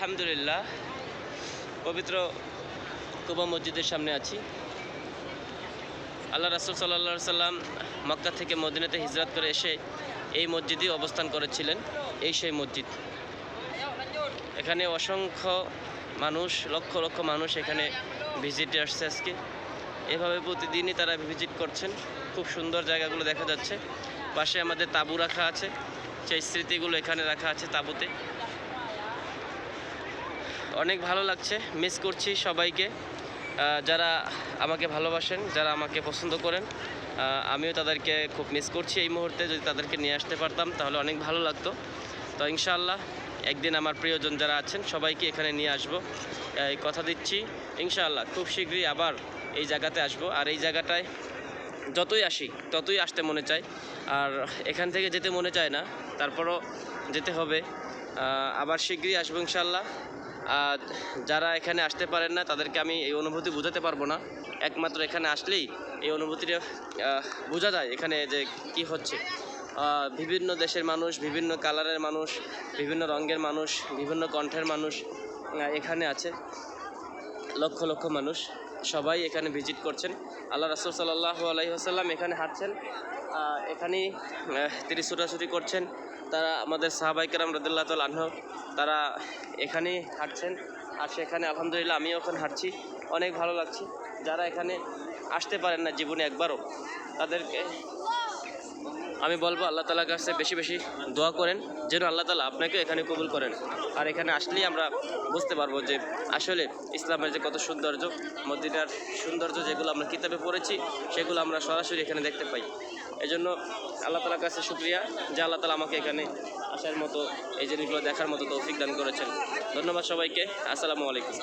আলহামদুলিল্লাহ। পবিত্র কুবা মসজিদের সামনে আছি। আল্লাহ রাসুল সাল্লা সাল্লাম মক্কা থেকে মদিনাতে হিজরাত করে এসে এই মসজিদই অবস্থান করেছিলেন। এই সেই মসজিদ। এখানে অসংখ্য মানুষ, লক্ষ লক্ষ মানুষ এখানে ভিজিটে আসছে আজকে। এভাবে প্রতিদিনই তারা ভিজিট করছেন। খুব সুন্দর জায়গাগুলো দেখা যাচ্ছে। পাশে আমাদের তাঁবু রাখা আছে। সেই স্মৃতিগুলো এখানে রাখা আছে তাঁবুতে। অনেক ভালো লাগছে মিস করছি সবাইকে। যারা আমাকে ভালোবাসেন, যারা আমাকে পছন্দ করেন আমিও তাদেরকে খুব মিস করছি। এই মুহূর্তে যদি তাদেরকে নিয়ে আসতে পারতাম, তাহলে অনেক ভালো লাগতো। তো ইনশাআল্লাহ, একদিন আমার প্রিয়জন যারা আছেন, সবাইকে এখানে নিয়ে আসব। এই কথা দিচ্ছি। ইনশাআল্লাহ, খুব শীঘ্রই আবার এই জায়গাতে আসব। আর এই জায়গাটায় যতই আসি, ততই আসতে মনে চায়। আর এখান থেকে যেতে মনে চায় না, তারপরও যেতে হবে। আবার শীঘ্রই আসব ইনশাল্লাহ আর যারা এখানে আসতে পারেন না, তাদেরকে আমি এই অনুভূতি বোঝাতে পারব না। একমাত্র এখানে আসলেই এই অনুভূতিটা বোঝা যায় এখানে যে কি হচ্ছে। বিভিন্ন দেশের মানুষ, বিভিন্ন কালারের মানুষ, বিভিন্ন রঙের মানুষ, বিভিন্ন কণ্ঠের মানুষ এখানে আছে। লক্ষ লক্ষ মানুষ। সবাই এখানে ভিজিট করছেন। আল্লাহ রাসুল সাল্লাহ আলহিহাসাল্লাম এখানে হাঁটছেন। এখানেই তিনি ছুটাছুটি করছেন। তারা আমাদের সাহাবাইকার রদুল্লাহ তাল আহ তারা এখানেই হাঁটছেন। আর সেখানে আলহামদুলিল্লাহ আমিও ওখানে হাঁটছি। অনেক ভালো লাগছে। যারা এখানে আসতে পারেন না জীবনে একবারও, তাদেরকে আমি বলব আল্লাহ তালার কাছে বেশি বেশি দোয়া করেন, যেন আল্লাহ তালা আপনাকে এখানে কবুল করেন। আর এখানে আসলেই আমরা বুঝতে পারব যে আসলে ইসলামের যে কত সৌন্দর্য, মদিনার সৌন্দর্য যেগুলো আমরা কিতাবে পড়েছি, সেগুলো আমরা সরাসরি এখানে দেখতে পাই। এই জন্য আল্লাহ তালার কাছে শুক্রিয়া যে আল্লাহ তালা আমাকে এখানে আসার মতো, এই জিনিসগুলো দেখার মতো তৌফিক দান করেছেন। ধন্যবাদ সবাইকে। আসসালামু আলাইকুম।